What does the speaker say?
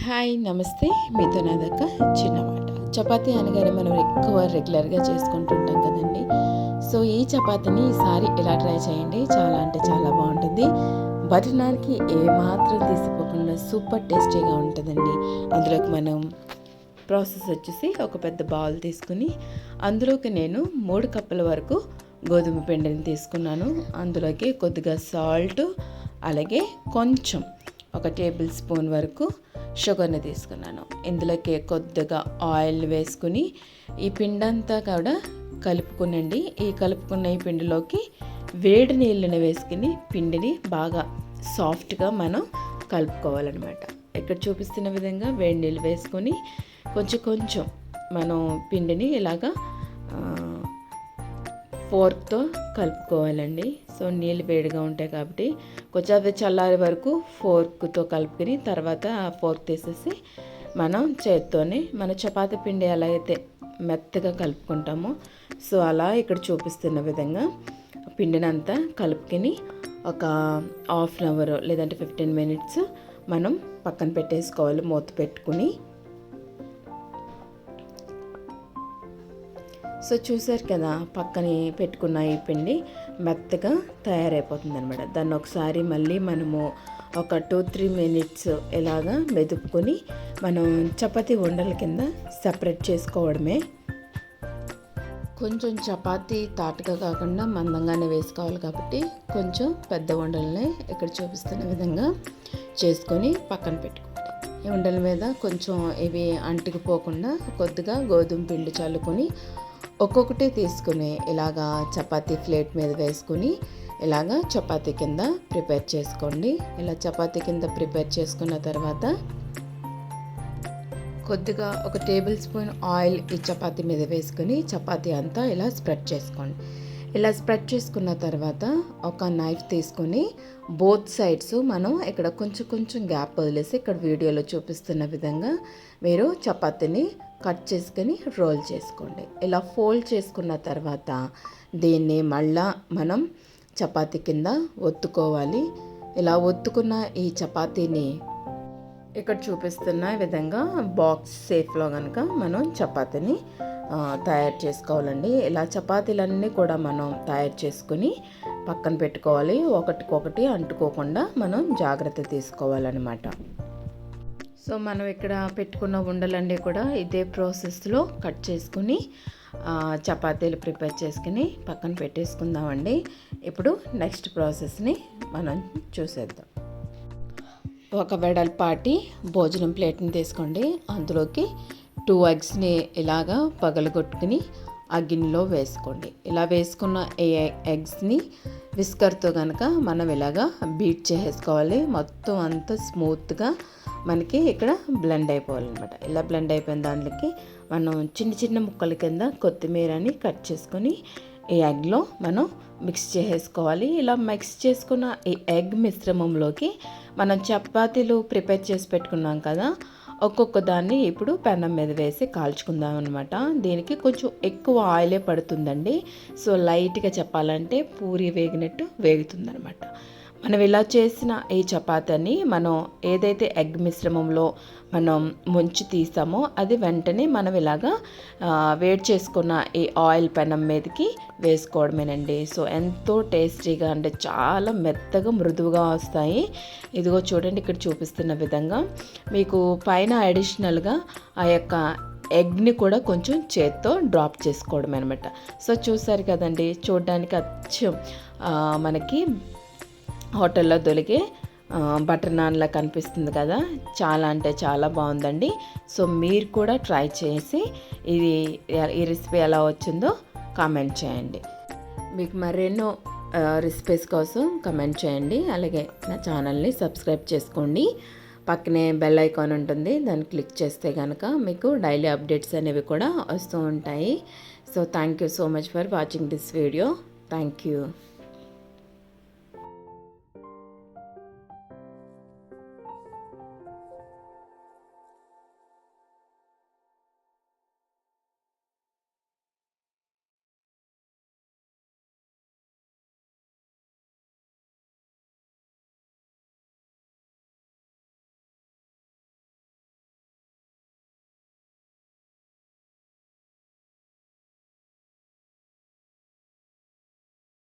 Hi నమస్తే. మీతో నాదక్క చిన్న మాట. చపాతీ అనగానే మనం ఎక్కువ రెగ్యులర్గా చేసుకుంటుంటాం కదండి. సో ఈ చపాతీని ఈసారి ఎలా ట్రై చేయండి. చాలా అంటే చాలా బాగుంటుంది. బటర్ నాన్కి ఏమాత్రం తీసిపోకుండా సూపర్ టేస్టీగా ఉంటుందండి. అందులోకి మనం ప్రాసెస్ వచ్చేసి ఒక పెద్ద బౌల్ తీసుకుని అందులోకి నేను మూడు కప్పుల వరకు గోధుమ పిండిని తీసుకున్నాను. అందులోకి కొద్దిగా సాల్ట్ అలాగే కొంచెం ఒక టేబుల్ స్పూన్ వరకు షుగర్ని తీసుకున్నాను. ఇందులోకి కొద్దిగా ఆయిల్ వేసుకుని ఈ పిండి అంతా కూడా కలుపుకునండి. ఈ కలుపుకున్న ఈ పిండిలోకి వేడి నీళ్ళని వేసుకుని పిండిని బాగా సాఫ్ట్గా మనం కలుపుకోవాలన్నమాట. ఇక్కడ చూపిస్తున్న విధంగా వేడి నీళ్ళు వేసుకొని కొంచెం కొంచెం మనం పిండిని ఇలాగా ఫోర్క్తో కలుపుకోవాలండి. సో నీళ్ళు వేడిగా ఉంటాయి కాబట్టి కొంచెం చల్లారి వరకు ఫోర్క్తో కలుపుకొని తర్వాత ఆ ఫోర్క్ తీసేసి మనం చేత్తోనే మన చపాతి పిండి ఎలా అయితే మెత్తగా కలుపుకుంటామో సో అలా ఇక్కడ చూపిస్తున్న విధంగా పిండిని అంతా కలుపుకొని ఒక హాఫ్ అన్ అవర్ లేదంటే ఫిఫ్టీన్ మినిట్స్ మనం పక్కన పెట్టేసుకోవాలి. మూత పెట్టుకుని సో చూసారు కదా పక్కనే పెట్టుకున్న ఈ పిండి మెత్తగా తయారైపోతుంది అనమాట దాన్ని ఒకసారి మళ్ళీ మనము ఒక టూ త్రీ మినిట్స్ ఇలాగా మెదుపుకొని మనం చపాతీ ఉండల కింద సపరేట్ చేసుకోవడమే. కొంచెం చపాతీ తాటుగా కాకుండా మందంగానే వేసుకోవాలి కాబట్టి కొంచెం పెద్ద ఉండల్ని ఇక్కడ చూపిస్తున్న విధంగా చేసుకొని పక్కన పెట్టుకోవాలి. ఈ ఉండల మీద కొంచెం ఇవి అంటుకుపోకుండా కొద్దిగా గోధుమ పిండి చల్లుకొని ఒక్కొక్కటి తీసుకుని ఇలాగా చపాతీ ప్లేట్ మీద వేసుకుని ఇలాగా చపాతీ కింద ప్రిపేర్ చేసుకోండి. ఇలా చపాతీ కింద ప్రిపేర్ చేసుకున్న తర్వాత కొద్దిగా ఒక టేబుల్ స్పూన్ ఆయిల్ ఈ చపాతీ మీద వేసుకుని చపాతీ అంతా ఇలా స్ప్రెడ్ చేసుకోండి. ఇలా స్ప్రెడ్ చేసుకున్న తర్వాత ఒక నైఫ్ తీసుకొని బోత్ సైడ్స్ మనం ఇక్కడ కొంచెం కొంచెం గ్యాప్ వదిలేసి ఇక్కడ వీడియోలో చూపిస్తున్న విధంగా మీరు చపాతీని కట్ చేసుకొని రోల్ చేసుకోండి. ఇలా ఫోల్డ్ చేసుకున్న తర్వాత దీన్ని మళ్ళా మనం చపాతీ కింద ఒత్తుకోవాలి. ఇలా ఒత్తుకున్న ఈ చపాతీని ఇక్కడ చూపిస్తున్న విధంగా బాక్స్ సేఫ్లో కనుక మనం చపాతీని తయారు చేసుకోవాలండి. ఇలా చపాతీలన్నీ కూడా మనం తయారు చేసుకుని పక్కన పెట్టుకోవాలి. ఒకటికొకటి అంటుకోకుండా మనం జాగ్రత్త తీసుకోవాలన్నమాట. సో మనం ఇక్కడ పెట్టుకున్న ఉండలన్నీ కూడా ఇదే ప్రాసెస్లో కట్ చేసుకుని చపాతీలు ప్రిపేర్ చేసుకుని పక్కన పెట్టేసుకుందామండి. ఇప్పుడు నెక్స్ట్ ప్రాసెస్ని మనం చూసేద్దాం. ఒక వెడల్పాటి భోజనం ప్లేట్ని తీసుకోండి. అందులోకి టూ ఎగ్స్ని ఇలాగా పగలగొట్టుకుని ఆ గిన్నెలో వేసుకోండి. ఇలా వేసుకున్న ఏ ఎగ్స్ని విస్కర్తో కనుక మనం ఇలాగా బీట్ చేసేసుకోవాలి. మొత్తం అంతా స్మూత్గా మనకి ఇక్కడ బ్లెండ్ అయిపోవాలన్నమాట. ఇలా బ్లెండ్ అయిపోయిన దాంట్లోకి మనం చిన్న చిన్న ముక్కల కింద కొత్తిమీరని కట్ చేసుకొని ఈ ఎగ్లో మనం మిక్స్ చేసేసుకోవాలి. ఇలా మిక్స్ చేసుకున్న ఈ ఎగ్ మిశ్రమంలోకి మనం చపాతీలు ప్రిపేర్ చేసి పెట్టుకున్నాం కదా ఒక్కొక్క దాన్ని ఇప్పుడు పెనం మీద వేసి కాల్చుకుందాం అనమాట దీనికి కొంచెం ఎక్కువ ఆయిలే పడుతుందండి. సో లైట్గా చెప్పాలంటే పూరి వేగినట్టు వేగుతుందనమాట మనం ఇలా చేసిన ఈ చపాతీని మనం ఏదైతే ఎగ్ మిశ్రమంలో మనం ముంచి తీసామో అది వెంటనే మనం ఇలాగా వేడి చేసుకున్న ఈ ఆయిల్ పెనం మీదకి వేసుకోవడమేనండి. సో ఎంతో టేస్టీగా అంటే చాలా మెత్తగా మృదువుగా వస్తాయి. ఇదిగో చూడండి ఇక్కడ చూపిస్తున్న విధంగా మీకు పైన అడిషనల్గా ఆ యొక్క ఎగ్ని కూడా కొంచెం చేత్తో డ్రాప్ చేసుకోవడం అనమాట సో చూసారు కదండి చూడడానికి అచ్చం మనకి హోటల్లో దొరికే బటర్ నాన్లా కనిపిస్తుంది కదా. చాలా అంటే చాలా బాగుందండి. సో మీరు కూడా ట్రై చేసి ఇది ఈ రెసిపీ ఎలా వచ్చిందో కామెంట్ చేయండి. మీకు మరెన్నో రెసిపీస్ కోసం కమెంట్ చేయండి. అలాగే నా ఛానల్ని సబ్స్క్రైబ్ చేసుకోండి. పక్కనే బెల్ ఐకాన్ ఉంటుంది. దాన్ని క్లిక్ చేస్తే కనుక మీకు డైలీ అప్డేట్స్ అనేవి కూడా వస్తూ ఉంటాయి. So thank you so much for watching this video. Thank you.